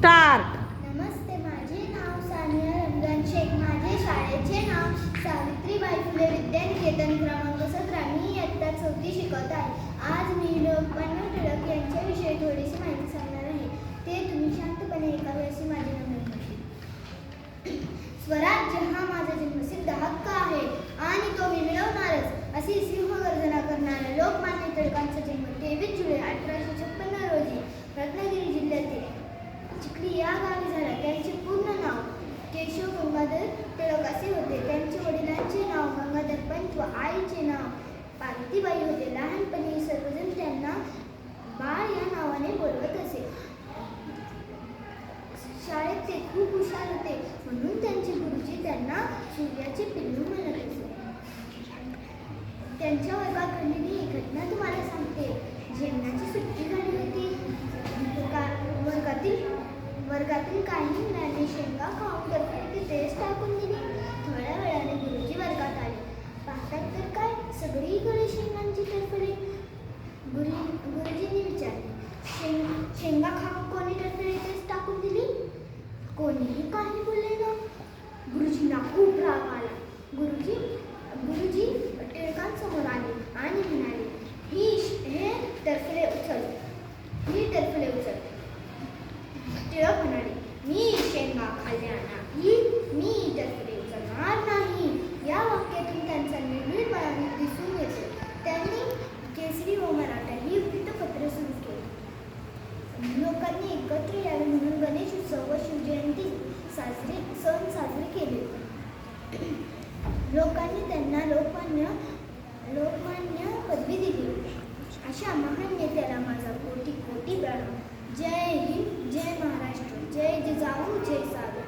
Start नमस्ते माझे नाव सानिया रमजान शेख. माझे शाळेचे नाव सावित्रीबाई फुले विद्यानिकेतन क्रमांक सतरा. मी इयत्ता चौथी शिकत आहे. आज मी लोकमान्य त्यांचे पूर्ण नाव केशव गंगाधर टिळक असे होते. त्यांच्या वडिलांचे नाव गंगाधर पंत व आईचे नाव पार्वतीबाई होते. लहानपणी सर्वजण त्यांना बाळ या नावाने बोलवत असे. शाळेत ते खूप हुशार होते. म्हणून त्यांचे गुरुजी त्यांना सूर्याचे पिल्लू म्हणत असे. त्यांच्या वर्गात घडलेली एक घटना तुम्हाला सांगते. जेवणाची सुट्टी वर्गातील काही मुलांनी शेंगा खाऊन टरफडी तेच टाकून दिली. थोड्या वेळाने गुरुजी वर्गात आले. पाहतात तर काय? सगळीकडे शेंगांची टरफडी गुरु गुरुजींनी विचारले शेंग शेंगा खाऊन कोणी टरफडी तेच टाकून दिली? कोणीही काही बोलले ना. गुरुजींना खूप राग आला. गुरुजी गुरुजी टिळकांसमोर आले आणि म्हणाले सर्वांनी एकत्र यावे म्हणून गणेश उत्सव व शिवजयंती साजरे सण साजरे केले. लोकांनी त्यांना लोकमान्य लोकमान्य पदवी दिली. अशा महान नेत्याला माझा कोटी कोटी प्रणाम. जय हिंद जय महाराष्ट्र जय जिजाऊ जय सागर.